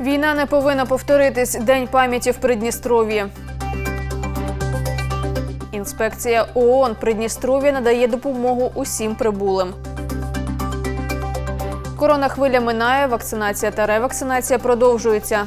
Війна не повинна повторитись. День пам'яті в Придністров'ї. Інспекція ООН Придністров'я надає допомогу усім прибулим. Корона хвиля минає, вакцинація та ревакцинація продовжуються.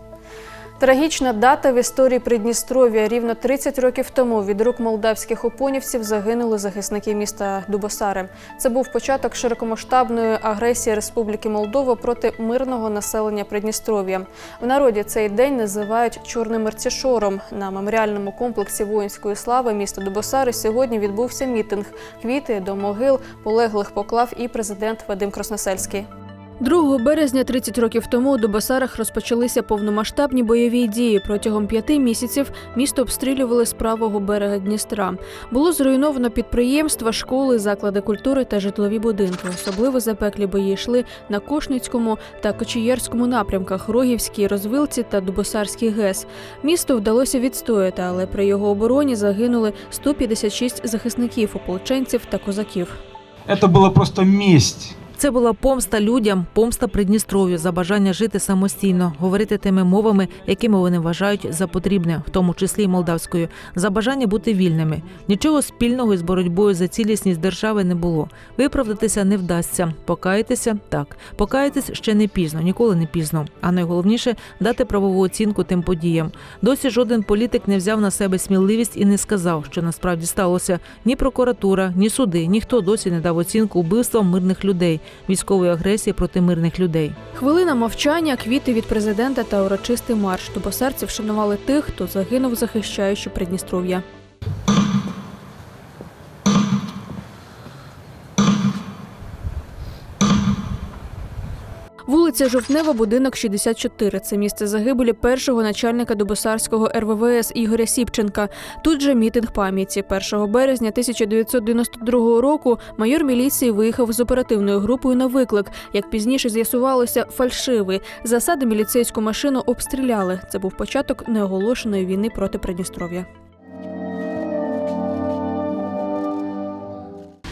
Трагічна дата в історії Придністров'я. Рівно 30 років тому від рук молдавських опонівців загинули захисники міста Дубосари. Це був початок широкомасштабної агресії Республіки Молдова проти мирного населення Придністров'я. В народі цей день називають чорним мерцішором. На меморіальному комплексі воїнської слави міста Дубосари сьогодні відбувся мітинг. Квіти до могил полеглих поклав і президент Вадим Красносельський. 2 березня 30 років тому у Дубосарах розпочалися повномасштабні бойові дії. Протягом п'яти місяців місто обстрілювали з правого берега Дністра. Було зруйновано підприємства, школи, заклади культури та житлові будинки. Особливо запеклі бої йшли на Кошницькому та Кочієрському напрямках, Рогівській, Розвилці та Дубосарський ГЕС. Місто вдалося відстояти, але при його обороні загинули 156 захисників, ополченців та козаків. Это была просто месть. Це була помста людям, помста Придністров'ю за бажання жити самостійно, говорити тими мовами, якими вони вважають за потрібне, в тому числі й молдавською, за бажання бути вільними. Нічого спільного із боротьбою за цілісність держави не було. Виправдатися не вдасться. Покаятися так. Покаятись ще не пізно, ніколи не пізно. А найголовніше дати правову оцінку тим подіям. Досі жоден політик не взяв на себе сміливість і не сказав, що насправді сталося. Ні прокуратура, ні суди, ніхто досі не дав оцінку вбивствам мирних людей, військової агресії проти мирних людей. Хвилина мовчання, квіти від президента та урочистий марш. Дубосарці вшанували тих, хто загинув, захищаючи Придністров'я. Вулиця Жовтнева, будинок 64. Це місце загибелі першого начальника Дубосарського РВВС Ігоря Сіпченка. Тут же мітинг пам'яті. 1 березня 1992 року майор міліції виїхав з оперативною групою на виклик. Як пізніше з'ясувалося, фальшивий. Засади міліцейську машину обстріляли. Це був початок неоголошеної війни проти Придністров'я.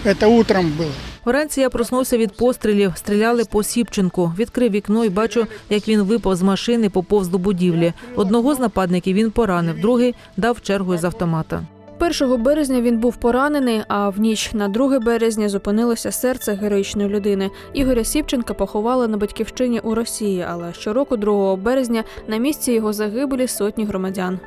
Это утром было. Вранці я проснувся від пострілів, стріляли по Сіпченку. Відкрив вікно і бачу, як він випав з машини, поповз до будівлі. Одного з нападників він поранив, другий дав чергу із автомата. 1 березня він був поранений, а в ніч на 2 березня зупинилося серце героїчної людини. Ігоря Сіпченка поховали на батьківщині у Росії, але щороку 2 березня на місці його загибелі сотні громадян.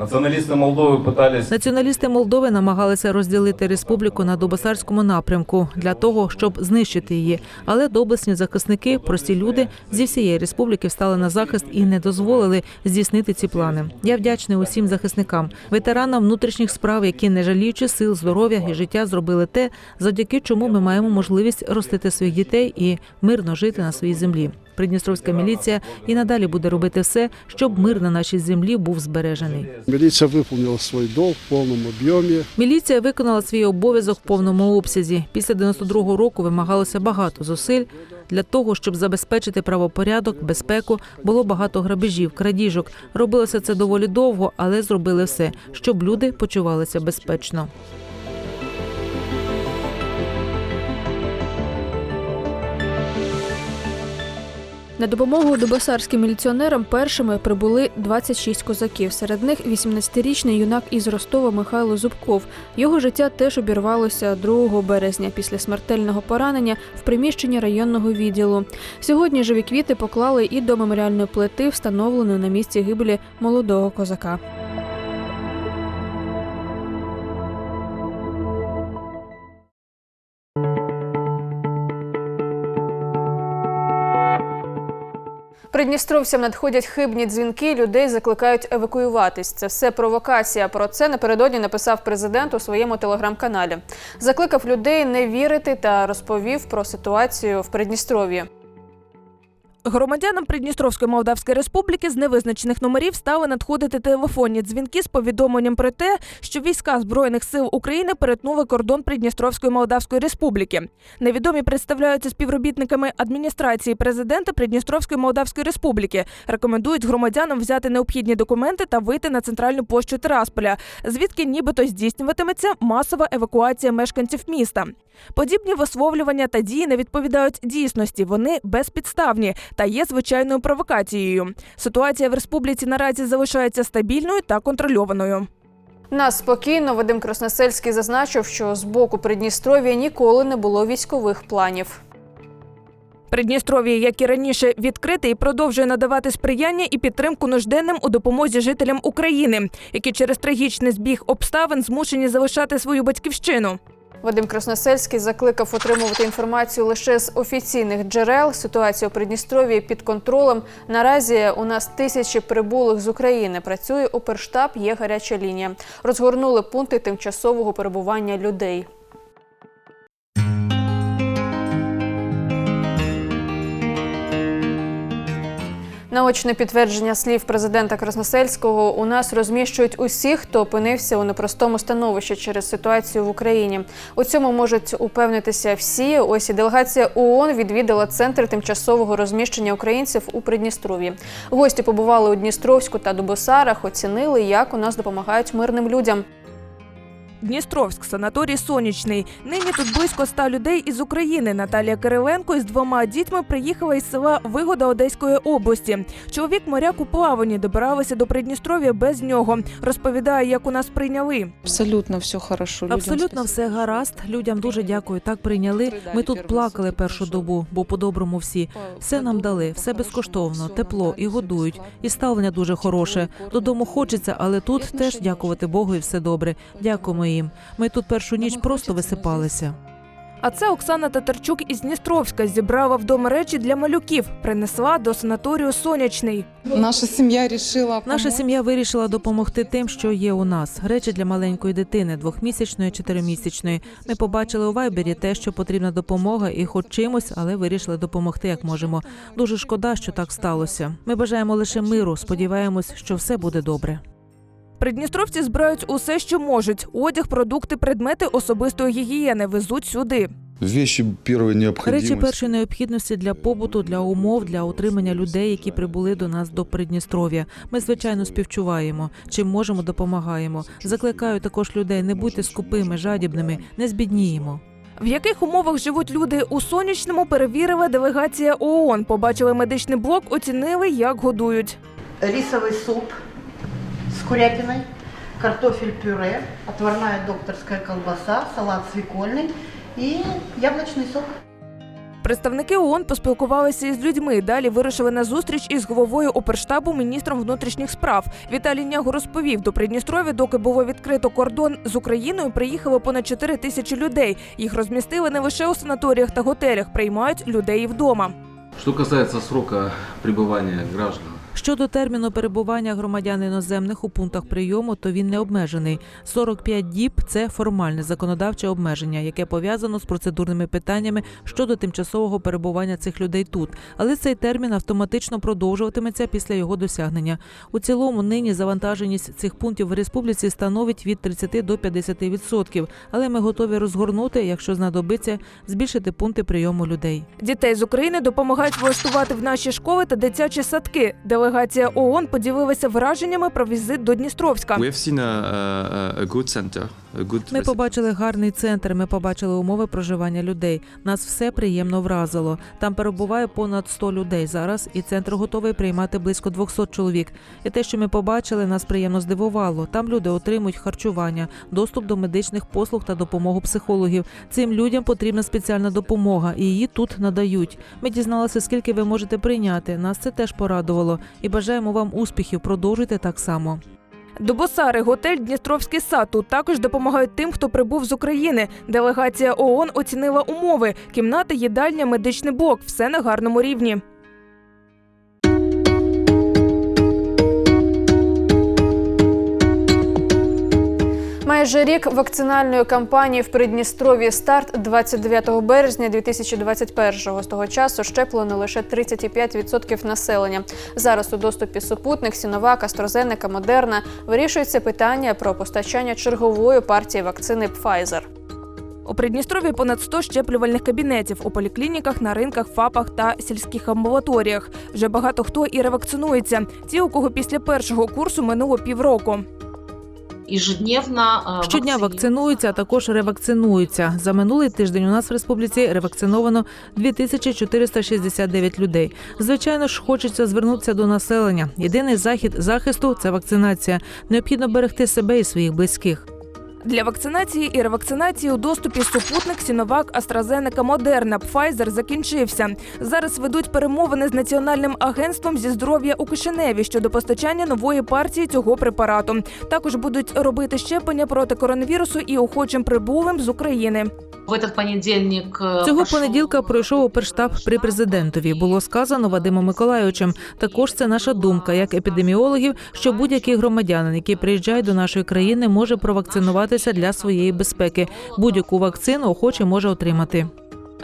Националисты Молдовы пытались Націоналісти Молдови намагалися розділити республіку на Дубосарському напрямку для того, щоб знищити її. Але доблесні захисники, прості люди зі всієї республіки встали на захист і не дозволили здійснити ці плани. Я вдячний усім захисникам, ветеранам внутрішніх справ, які не жаліючи сил, здоров'я і життя, зробили те, завдяки чому ми маємо можливість ростити своїх дітей і мирно жити на своїй землі. Придністровська міліція і надалі буде робити все, щоб мир на нашій землі був збережений. Милиция выполнила свой долг в полном объеме. Міліція виконала свій обов'язок в повному обсязі. Після 92-го року вимагалося багато зусиль для того, щоб забезпечити правопорядок, безпеку. Було багато грабежів, крадіжок. Робилося це доволі довго, але зробили все, щоб люди почувалися безпечно. На допомогу добосарським міліціонерам першими прибули 26 козаків. Серед них 18-річний юнак із Ростова Михайло Зубков. Його життя теж обірвалося 2 березня після смертельного поранення в приміщенні районного відділу. Сьогодні живі квіти поклали і до меморіальної плити, встановленої на місці гибелі молодого козака. Придністровцям надходять хибні дзвінки, людей закликають евакуюватись. Це все провокація. Про це напередодні написав президент у своєму телеграм-каналі. Закликав людей не вірити та розповів про ситуацію в Придністров'ї. Громадянам Придністровської Молдавської Республіки з невизначених номерів стали надходити телефонні дзвінки з повідомленням про те, що війська збройних сил України перетнули кордон Придністровської Молдавської Республіки. Невідомі представляються співробітниками адміністрації президента Придністровської Молдавської Республіки. Рекомендують громадянам взяти необхідні документи та вийти на центральну площу Тирасполя, звідки нібито здійснюватиметься масова евакуація мешканців міста. Подібні висловлювання та дії не відповідають дійсності. Вони безпідставні та є звичайною провокацією. Ситуація в республіці наразі залишається стабільною та контрольованою. Нас спокійно Вадим Красносельський зазначив, що з боку Придністров'я ніколи не було військових планів. Придністров'я, як і раніше, відкрите і продовжує надавати сприяння і підтримку нужденним у допомозі жителям України, які через трагічний збіг обставин змушені залишати свою батьківщину. Вадим Красносельський закликав отримувати інформацію лише з офіційних джерел. Ситуація у Придністров'ї під контролем. Наразі у нас тисячі прибулих з України. Працює Оперштаб, є гаряча лінія. Розгорнули пункти тимчасового перебування людей. Наочне підтвердження слів президента Красносельського у нас розміщують усі, хто опинився у непростому становищі через ситуацію в Україні. У цьому можуть упевнитися всі. Ось і делегація ООН відвідала центр тимчасового розміщення українців у Придністров'ї. Гості побували у Дністровську та Дубосарах, оцінили, як у нас допомагають мирним людям. Дністровськ, санаторій сонячний. Нині тут близько ста людей із України. Наталія Кириленко із двома дітьми приїхала із села Вигода Одеської області. Чоловік моряк у плаванні добиралися до Придністров'я без нього. Розповідає, як у нас прийняли. Абсолютно все хорошо. Абсолютно все гаразд. Людям дуже дякую. Так прийняли. Ми тут плакали першу добу, бо по-доброму всі. Все нам дали, все безкоштовно, тепло і годують. І ставлення дуже хороше. Додому хочеться, але тут теж дякувати Богу і все добре. Дякуємо їм. Ми тут першу ніч просто висипалися. А це Оксана Татарчук із Дністровська зібрала вдома речі для малюків, принесла до санаторію сонячний. Наша сім'я рішила Наша сім'я вирішила допомогти тим, що є у нас. Речі для маленької дитини, двохмісячної, чотиримісячної. Ми побачили у вайбері те, що потрібна допомога, і хоч чимось, але вирішили допомогти як можемо. Дуже шкода, що так сталося. Ми бажаємо лише миру. Сподіваємось, що все буде добре. Придністровці збирають усе, що можуть: одяг, продукти, предмети особистої гігієни везуть сюди. Вещи первой необходимости. Речі першої необхідності для побуту, для умов, для утримання людей, які прибули до нас до Придністров'я. Ми звичайно співчуваємо. Чим можемо, допомагаємо. Закликаю також людей: не будьте скупими, жадібними, не збідніємо. В яких умовах живуть люди у сонячному, перевірила делегація ООН. Побачили медичний блок, оцінили, як годують. рисовый суп курятиной, картофель-пюре, отварная докторская колбаса, салат свекольный и яблочный сок. Представники ООН поспілкувалися із людьми. Далі вирушили на зустріч із головою оперштабу міністром внутрішніх справ. Віталій Нягу розповів, до Придністров'я, доки було відкрито кордон з Україною, приїхало понад 4 тисячі людей. Їх розмістили не лише у санаторіях та готелях, приймають людей і вдома. Что касается срока пребывания граждан, Щодо терміну перебування громадян іноземних у пунктах прийому, то він не обмежений. 45 діб це формальне законодавче обмеження, яке пов'язано з процедурними питаннями щодо тимчасового перебування цих людей тут. Але цей термін автоматично продовжуватиметься після його досягнення. У цілому нині завантаженість цих пунктів в республіці становить від 30 до 50 відсотків. Але ми готові розгорнути, якщо знадобиться, збільшити пункти прийому людей. Дітей з України допомагають влаштувати в наші школи та дитячі садки. Делегація ООН поділилася враженнями про візит до Дністровська. Ми побачили гарний центр. Ми побачили умови проживання людей. Нас все приємно вразило. Там перебуває понад 100 людей зараз, і центр готовий приймати близько 200 чоловік. І те, що ми побачили, нас приємно здивувало. Там люди отримують харчування, доступ до медичних послуг та допомогу психологів. Цим людям потрібна спеціальна допомога, і її тут надають. Ми дізналися, скільки ви можете прийняти. Нас це теж порадувало. І бажаємо вам успіхів. Продовжуйте так само. Дубосари, готель Дністровський сад тут також допомагають тим, хто прибув з України. Делегація ООН оцінила умови: кімнати, їдальня, медичний блок все на гарному рівні. Майже рік вакцинальної кампанії в Придністров'ї старт 29 березня 2021-го. З того часу щеплено лише 35% населення. Зараз у доступі супутник, Сіновак, AstraZeneca, Модерна вирішується питання про постачання чергової партії вакцини Pfizer. У Придністров'ї понад 100 щеплювальних кабінетів у поліклініках, на ринках, ФАПах та сільських амбулаторіях. Вже багато хто і ревакцинується. Ті, у кого після першого курсу минуло півроку. Щодня вакцинуються, а також ревакцинуються. За минулий тиждень у нас в республіці ревакциновано 2469 людей. Звичайно ж, хочеться звернутися до населення. Єдиний захід захисту це вакцинація. Необхідно берегти себе і своїх близьких. Для вакцинації і ревакцинації у доступі супутник, Сіновак, AstraZeneca, Модерна, Pfizer закінчився. Зараз ведуть перемовини з Національним агентством зі здоров'я у Кишиневі щодо постачання нової партії цього препарату. Також будуть робити щеплення проти коронавірусу і охочим прибулим з України. Э, Цього понеділка пройшов оперштаб при президентові. Було сказано Вадимом Миколайовичем. Також це наша думка, як епідеміологів, що будь-який громадянин, який приїжджає до нашої країни, може провакцинуватися для своєї безпеки. Будь-яку вакцину охоче може отримати.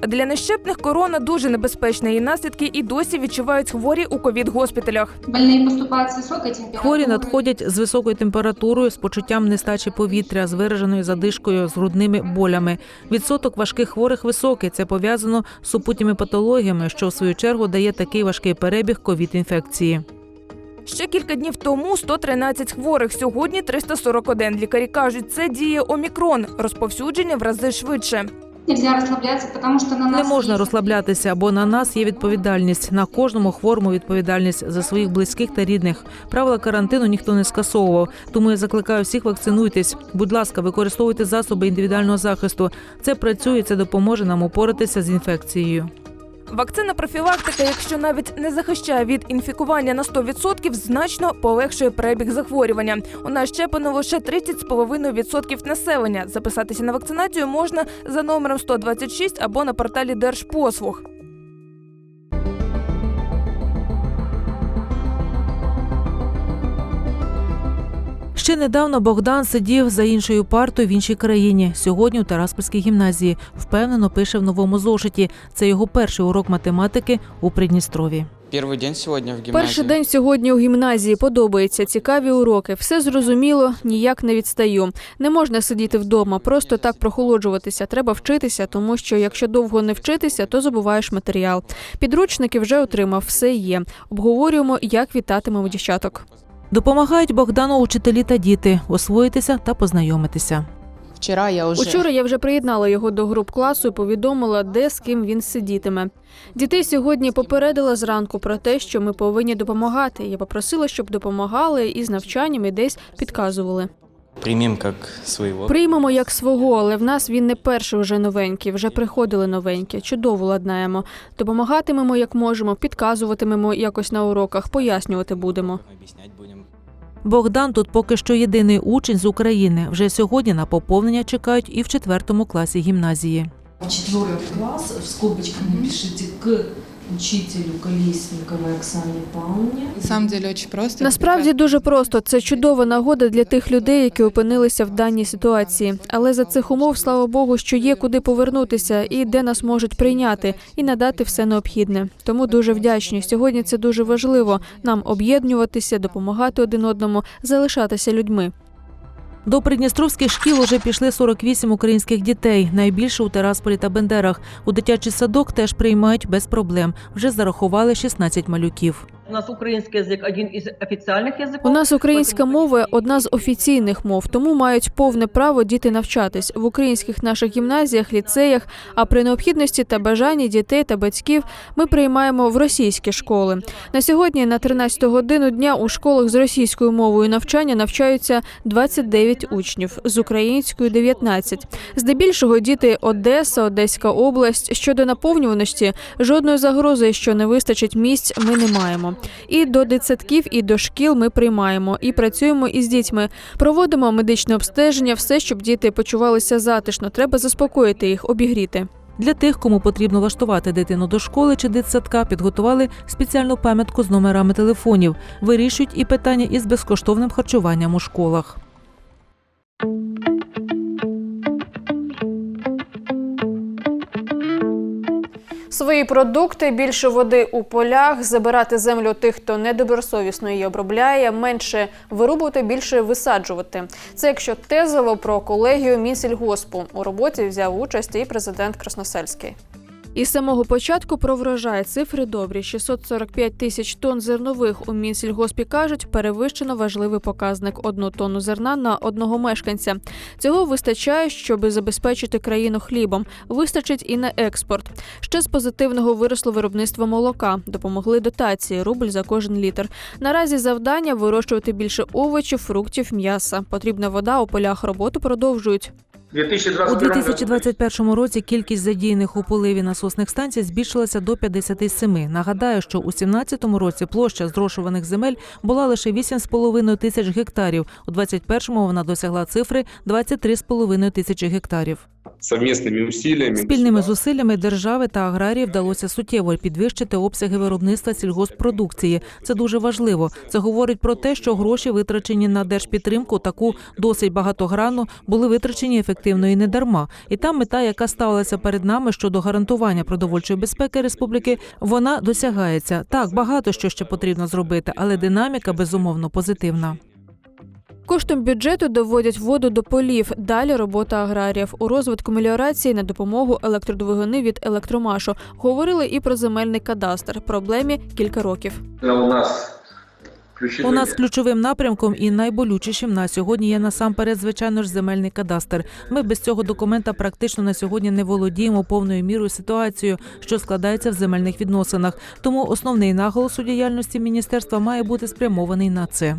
Для нещепних корона дуже небезпечна. Її наслідки і досі відчувають хворі у высокой температурой. Хворі надходять з високою температурою, з почуттям нестачі повітря, з вираженою задишкою, з грудними болями. Відсоток важких хворих високий. Це пов'язано з супутніми патологіями, що в свою чергу дає такий важкий перебіг ковід-інфекції. Ще кілька днів тому 113 хворих. Сьогодні 341. Лікарі кажуть, це діє омікрон. Розповсюдження в рази швидше. Нельзя расслабляться, потому что на Не можна розслаблятися, бо на нас є відповідальність. На кожному хворому відповідальність за своїх близьких та рідних. Правила карантину ніхто не скасовував. Тому я закликаю всіх вакцинуйтесь. Будь ласка, використовуйте засоби індивідуального захисту. Це працює, це допоможе нам упоратися з інфекцією. Вакцина профілактика, якщо навіть не захищає від інфікування на 100%, значно полегшує перебіг захворювання. У нас щеплено лише 30,5% населення. Записатися на вакцинацію можна за номером 126 або на порталі Держпослуг. Ще недавно Богдан сидів за іншою партою в іншій країні. Сьогодні у Тараспольській гімназії впевнено пише в новому зошиті. Це його перший урок математики у Придністрові. Первый день сегодня в гимназии. Перший день сьогодні у гімназії подобається. Цікаві уроки. Все зрозуміло, ніяк не відстаю. Не можна сидіти вдома, просто так прохолоджуватися. Треба вчитися, тому що якщо довго не вчитися, то забуваєш матеріал. Підручники вже отримав, все є. Обговорюємо, як вітатимемо дівчаток. Допомагають Богдану учителі та діти освоїтися та познайомитися. Вчера я уже... Учора я вже приєднала його до груп класу і повідомила, де з ким він сидітиме. Дітей сьогодні попередила зранку про те, що ми повинні допомагати. Я попросила, щоб допомагали і з навчанням і десь підказували. Примем как своего. Приймемо як свого, але в нас він не перший вже новенький. Вже приходили новенькі. Чудово ладнаємо. Допомагатимемо як можемо, підказуватимемо якось на уроках, пояснювати будемо. Богдан тут поки що єдиний учень з України. Вже сьогодні на поповнення чекають і в четвертому класі гімназії. Четвертый класс, в скобочках напишите к учителю Колесниковой Оксане Павловне. На самом деле просто. Насправді дуже просто. Це чудова нагода для тих людей, які опинилися в даній ситуації. Але за цих умов, слава Богу, що є куди повернутися і де нас можуть прийняти і надати все необхідне. Тому дуже вдячні. Сьогодні це дуже важливо нам об'єднуватися, допомагати один одному, залишатися людьми. До придністровських шкіл уже пішли 48 українських дітей. Найбільше у Терасполі та Бендерах. У дитячий садок теж приймають без проблем. Вже зарахували 16 малюків. У нас український язик один із офіційних язиків. У нас українська мова одна з офіційних мов, тому мають повне право діти навчатись в українських наших гімназіях, ліцеях. А при необхідності та бажанні дітей та батьків ми приймаємо в російські школи. На сьогодні на 13 годину дня у школах з російською мовою навчання навчаються 29 учнів, з українською 19. Здебільшого діти Одеса, Одеська область. Щодо наповнюваності, жодної загрози, що не вистачить місць, ми не маємо. І до дитсадків, і до шкіл ми приймаємо і працюємо із дітьми. Проводимо медичне обстеження, все, щоб діти почувалися затишно. Треба заспокоїти їх, обігріти. Для тих, кому потрібно влаштувати дитину до школи чи дитсадка, підготували спеціальну пам'ятку з номерами телефонів. Вирішують і питання із безкоштовним харчуванням у школах. Свої продукти, більше води у полях, забирати землю тих, хто недобросовісно її обробляє, менше вирубувати, більше висаджувати. Це якщо тезово про колегію Мінсільгоспу. У роботі взяв участь і президент Красносельський. Із самого початку про врожай цифри добрі. 645 тисяч тонн зернових у Мінсільгоспі кажуть, перевищено важливий показник одну тонну зерна на одного мешканця. Цього вистачає, щоб забезпечити країну хлібом. Вистачить і на експорт. Ще з позитивного виросло виробництво молока. Допомогли дотації рубль за кожен літр. Наразі завдання вирощувати більше овочів, фруктів, м'яса. Потрібна вода у полях роботу продовжують. У 2021 році кількість задіяних у поливі насосних станцій збільшилася до 57. Нагадаю, що у 2017 році площа зрошуваних земель була лише 8,5 тисяч гектарів. У 2021 вона досягла цифри 23,5 тисячі гектарів. Совместными усилиями Спільними зусиллями держави та аграрії вдалося суттєво підвищити обсяги виробництва сільгоспродукції. Це дуже важливо. Це говорить про те, що гроші, витрачені на держпідтримку, таку досить багатогранну, були витрачені ефективно і не дарма. І та мета, яка ставилася перед нами щодо гарантування продовольчої безпеки республіки, вона досягається. Так, багато що ще потрібно зробити, але динаміка безумовно позитивна. Коштом бюджету доводять воду до полів. Далі робота аграріїв у розвитку меліорації на допомогу електродвигуни від електромашу. Говорили і про земельний кадастр. Проблемі кілька років. У нас У нас ключовим напрямком і найболючішим на сьогодні є насамперед, звичайно ж, земельний кадастр. Ми без цього документа практично на сьогодні не володіємо повною мірою ситуацією, що складається в земельних відносинах. Тому основний наголос у діяльності міністерства має бути спрямований на це.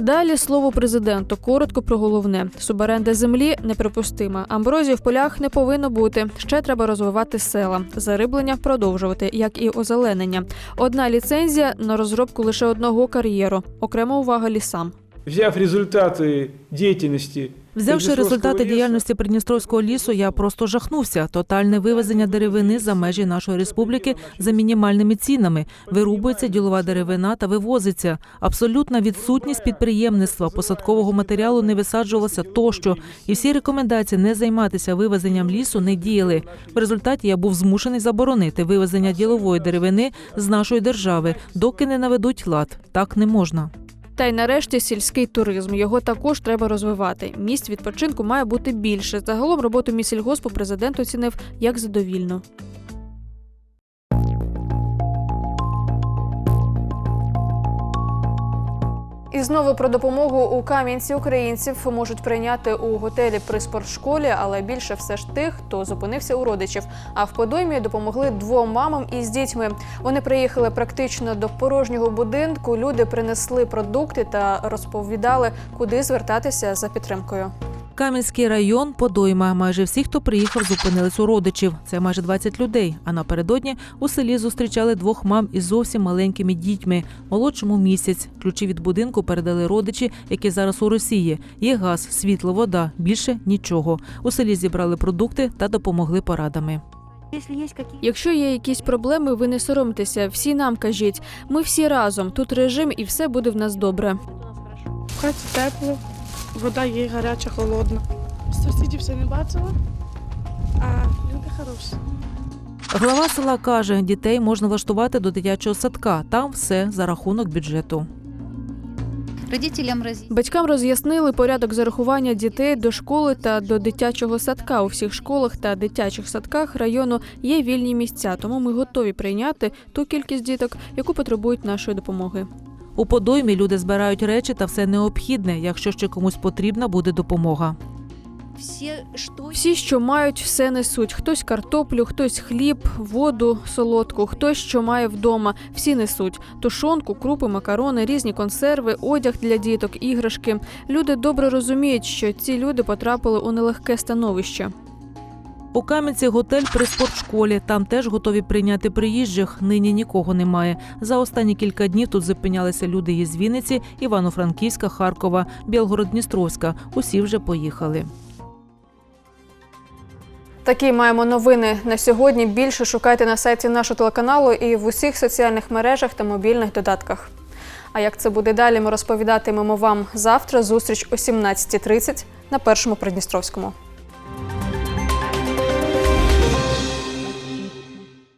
Далі слово президенту. Коротко про головне. суберенда землі неприпустима. Амброзії в полях не повинно бути. Ще треба розвивати села. Зариблення продовжувати, як і озеленення. Одна ліцензія на розробку лише одного кар'єру. Окрема увага лісам. Взяв результати деятельности Взявши результати діяльності Придністровського лісу, я просто жахнувся. Тотальне вивезення деревини за межі нашої республіки за мінімальними цінами. Вирубується ділова деревина та вивозиться. Абсолютна відсутність підприємництва, посадкового матеріалу не висаджувалося тощо. І всі рекомендації не займатися вивезенням лісу не діяли. В результаті я був змушений заборонити вивезення ділової деревини з нашої держави, доки не наведуть лад. Так не можна. Та й нарешті сільський туризм. Його також треба розвивати. Місць відпочинку має бути більше. Загалом роботу місільгоспу президент оцінив як задовільну. І знову про допомогу у Кам'янці українців можуть прийняти у готелі при спортшколі, але більше все ж тих, хто зупинився у родичів. А в Подоймі допомогли двом мамам із дітьми. Вони приїхали практично до порожнього будинку. Люди принесли продукти та розповідали, куди звертатися за підтримкою. Кам'янський район Подойма. Майже всі, хто приїхав, зупинились у родичів. Це майже 20 людей. А напередодні у селі зустрічали двох мам із зовсім маленькими дітьми. Молодшому місяць. Ключі від будинку передали родичі, які зараз у Росії. Є газ, світло, вода. Більше нічого. У селі зібрали продукти та допомогли порадами. Якщо є якісь проблеми, ви не соромтеся. Всі нам кажіть. Ми всі разом. Тут режим, і все буде в нас добре. В хаті тепло, вода є гаряча, холодна. Сусідів все не бачила, а люди хороші. Глава села каже, дітей можна влаштувати до дитячого садка. Там все за рахунок бюджету. Родителям. Батькам роз'яснили порядок зарахування дітей до школи та до дитячого садка. У всіх школах та дитячих садках району є вільні місця, тому ми готові прийняти ту кількість діток, яку потребують нашої допомоги. У подоймі люди збирають речі та все необхідне, якщо ще комусь потрібна буде допомога. Всі, що... Що мають, все несуть. Хтось картоплю, хтось хліб, воду солодку, хтось що має вдома. Всі несуть тушонку, крупи, макарони, різні консерви, одяг для діток, іграшки. Люди добре розуміють, що ці люди потрапили у нелегке становище. У Кам'янці готель при спортшколі. Там теж готові прийняти приїжджих. Нині нікого немає. За останні кілька днів тут зупинялися люди із Вінниці, Івано-Франківська, Харкова, Білгород-Дністровська. Усі вже поїхали. Такі маємо новини на сьогодні. Більше шукайте на сайті нашого телеканалу і в усіх соціальних мережах та мобільних додатках. А як це буде далі, ми розповідатимемо вам завтра. Зустріч о 17.30 на першому Придністровському.